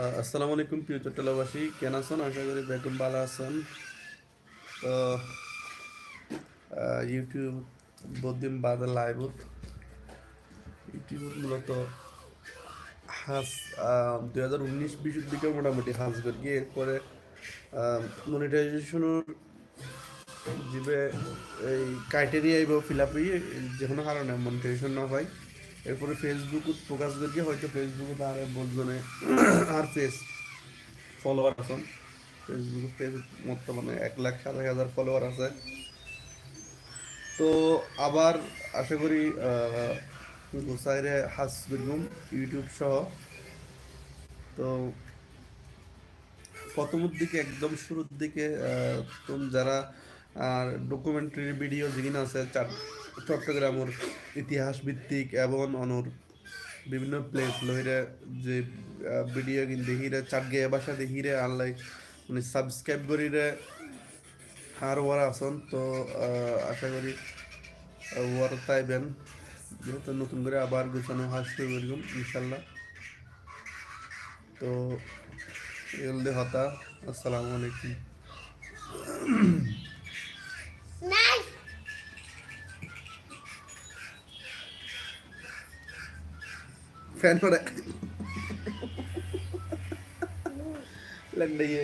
আসসালামু আলাইকুম, প্রিয় চট্টলাবাসী কেন আছেন? আশা করি বেগম ভালো আছেন। তো ইউটিউব বহুদিন বাদে লাইভ ইউটিউব মূলত হাস দুই হাজার উনিশ বিশের দিকে মোটামুটি হাস করি এরপরে মনিটাইজেশনের যিবে এই ক্রাইটেরিয়া এবং ফিল আপ যে কোনো কারণে মনিটাইজেশন না হয়। এরপরে ফেসবুকত ফোকাস করি হয়তো ফেসবুকত আর বলজনে আর পেজ ফলোয়ার আছেন ফেসবুক পেজ বর্তমানে এক লাখ সাত হাজার ফলোয়ার আছে। তো আবার আশা করি গোসাইরে হাস বেগম ইউটিউব সহ। তো প্রথমের দিকে, একদম শুরুর দিকে তুমি যারা আর ডকুমেন্টারি ভিডিও যেগুলো আছে চাট- চট্টগ্রামের ইতিহাস ভিত্তিক এবং অনুর বিভিন্ন প্লেস লহিরে যে ভিডিও কিন্তু দেখিরে গিয়ে বাসা দেখিরে আনলাই মানে সাবস্ক্রাইব করিরে আর ওরা আসন তো আশা করি ওয়ার তাইবেন যেহেতু নতুন করে আবার গুছানো হাস শুরু ইনশাল্লাহ তো, এলদে হতা, আসসালামু আলাইকুম। ஃபேனோட இல்லை